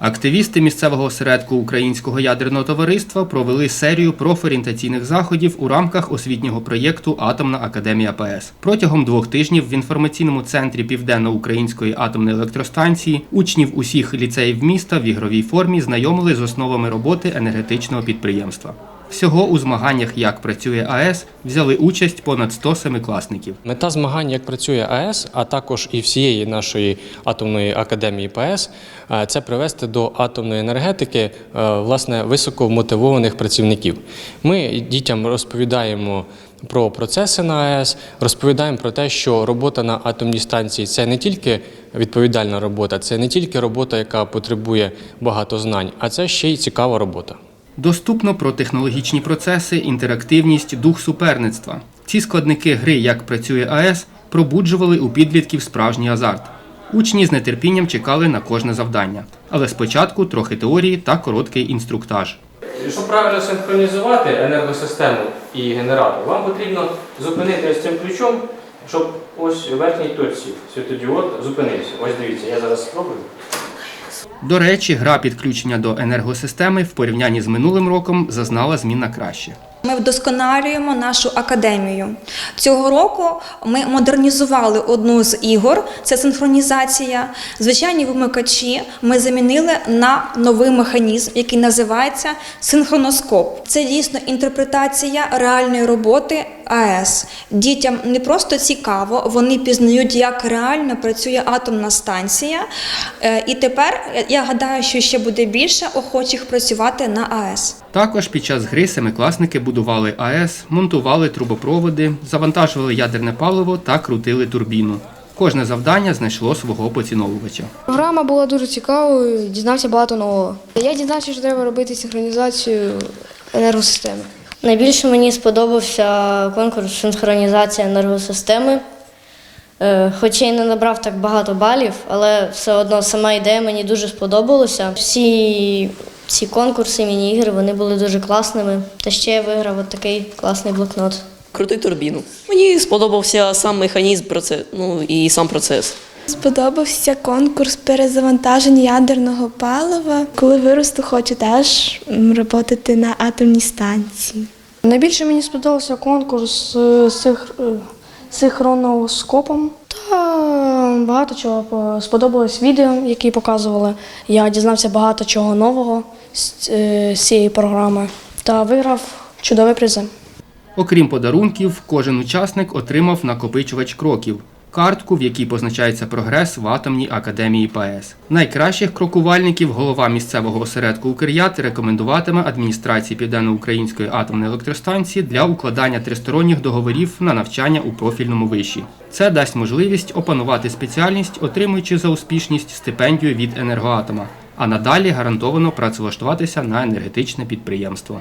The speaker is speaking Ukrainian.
Активісти місцевого осередку Українського ядерного товариства провели серію профорієнтаційних заходів у рамках освітнього проєкту Атомна академія ПС. Протягом двох тижнів в інформаційному центрі Південно-Української атомної електростанції учнів усіх ліцеїв міста в ігровій формі знайомили з основами роботи енергетичного підприємства. Всього у змаганнях Як працює АЕС взяли участь понад 100 семикласників. Мета змагань, як працює АЕС, а також і всієї нашої атомної академії ПАЕС, е, це привести до атомної енергетики е, власне високовмотивованих працівників. Ми дітям розповідаємо. Про процеси на АЕС розповідаємо про те, що робота на атомній станції це не тільки відповідальна робота, це не тільки робота, яка потребує багато знань, а це ще й цікава робота. Доступно про технологічні процеси, інтерактивність, дух суперництва. Ці складники гри Як працює АЕС пробуджували у підлітків справжній азарт. Учні з нетерпінням чекали на кожне завдання. Але спочатку трохи теорії та короткий інструктаж. Щоб правильно синхронізувати енергосистему і генератор, вам потрібно зупинити ось цим ключом, щоб ось у верхній точці світодіод зупинився. Ось дивіться, я зараз спробую. До речі, гра підключення до енергосистеми в порівнянні з минулим роком зазнала змін на краще. Ми вдосконалюємо нашу академію. Цього року ми модернізували одну з ігор, це синхронізація. Звичайні вимикачі ми замінили на новий механізм, який називається синхроноскоп. Це дійсно інтерпретація реальної роботи АЕС. Дітям не просто цікаво, вони пізнають, як реально працює атомна станція. Е, І тепер я гадаю, що ще буде більше охочих працювати на АЕС. Також під час гри семикласники будували АЕС, монтували трубопроводи, завантажували ядерне паливо та крутили турбіну. Кожне завдання знайшло свого поціновувача. Програма була дуже цікавою, дізнався багато нового. Я дізнався, що треба робити синхронізацію енергосистеми. Найбільше мені сподобався конкурс синхронізація енергосистеми. Е, Хоча й не набрав так багато балів, але все одно сама ідея мені дуже сподобалася. Всі ці конкурси, міні-ігри, вони були дуже класними. Та ще я виграв от такий класний блокнот. Крути турбіну. Мені сподобався сам механізм ну і сам процес. Сподобався конкурс перезавантаження ядерного палива. Коли виросту, хочу теж працювати на атомній станції. Найбільше мені сподобався конкурс з сих- е, синхроноскопом. Та багато чого по- сподобалось відео, які показували. Я дізнався багато чого нового з е, з цієї програми та виграв чудові призи. Окрім подарунків, кожен учасник отримав накопичувач кроків картку, в якій позначається прогрес в атомній академії ПАЕС. Найкращих крокувальників голова місцевого осередку Укрят рекомендуватиме адміністрації Південно-Української атомної електростанції для укладання тристоронніх договорів на навчання у профільному виші. Це дасть можливість опанувати спеціальність, отримуючи за успішність стипендію від енергоатома, а надалі гарантовано працевлаштуватися на енергетичне підприємство.